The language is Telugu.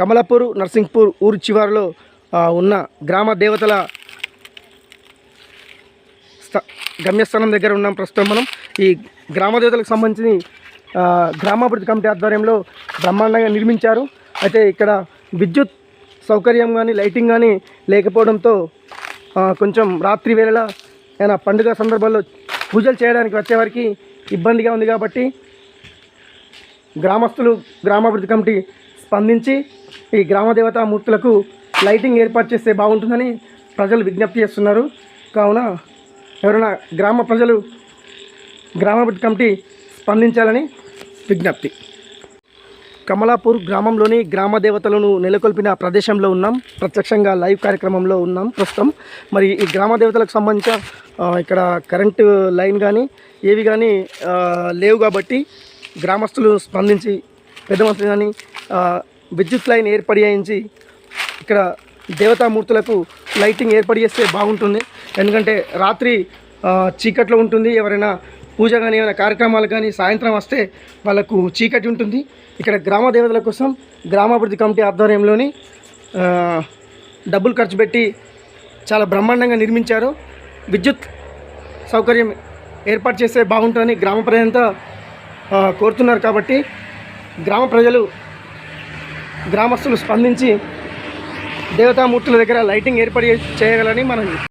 కమలాపూర్ నర్సింగ్పూర్ ఊరు చివరిలో ఉన్న గ్రామ దేవతల స్థ- గమ్యస్థానం దగ్గర ఉన్నాం ప్రస్తుతం మనం. ఈ గ్రామ దేవతలకు సంబంధించి గ్రామాభివృద్ధి కమిటీ ఆధ్వర్యంలో బ్రహ్మాండంగా నిర్మించారు. అయితే ఇక్కడ విద్యుత్ సౌకర్యం కానీ లైటింగ్ కానీ లేకపోవడంతో కొంచెం రాత్రి వేళలా ఆయన పండుగ సందర్భాల్లో పూజలు చేయడానికి వచ్చేవారికి ఇబ్బందిగా ఉంది కాబట్టి గ్రామస్తులు గ్రామాభివృద్ధి కమిటీ స్పందించి ఈ గ్రామ దేవతామూర్తులకు లైటింగ్ ఏర్పాటు చేస్తే బాగుంటుందని ప్రజలు విజ్ఞప్తి చేస్తున్నారు. కావున ఎవరైనా గ్రామ ప్రజలు గ్రామ కమిటీ స్పందించాలని విజ్ఞప్తి. కమలాపూర్ గ్రామంలోని గ్రామ దేవతలను నెలకొల్పిన ప్రదేశంలో ఉన్నాం. ప్రత్యక్షంగా లైవ్ కార్యక్రమంలో ఉన్నాం ప్రస్తుతం. మరి ఈ గ్రామ దేవతలకు సంబంధించిన ఇక్కడ కరెంటు లైన్ కానీ ఏవి కానీ లేవు కాబట్టి గ్రామస్తులు స్పందించి పెద్ద మనుషులు కానీ విద్యుత్ లైన్ ఏర్పడి చేయించి ఇక్కడ దేవతామూర్తులకు లైటింగ్ ఏర్పాటు చేస్తే బాగుంటుంది. ఎందుకంటే రాత్రి చీకట్లో ఉంటుంది. ఎవరైనా పూజ కానీ ఏమైనా కార్యక్రమాలు కానీ సాయంత్రం వస్తే వాళ్ళకు చీకటి ఉంటుంది. ఇక్కడ గ్రామ దేవతల కోసం గ్రామాభివృద్ధి కమిటీ ఆధ్వర్యంలోని డబ్బులు ఖర్చు పెట్టి చాలా బ్రహ్మాండంగా నిర్మించారు. విద్యుత్ సౌకర్యం ఏర్పాటు చేస్తే బాగుంటుందని గ్రామ ప్రజలంతా కోరుతున్నారు కాబట్టి గ్రామ ప్రజలు గ్రామస్తులు స్పందించి దేవతామూర్తుల దగ్గర లైటింగ్ ఏర్పాటు చేయగలని మనం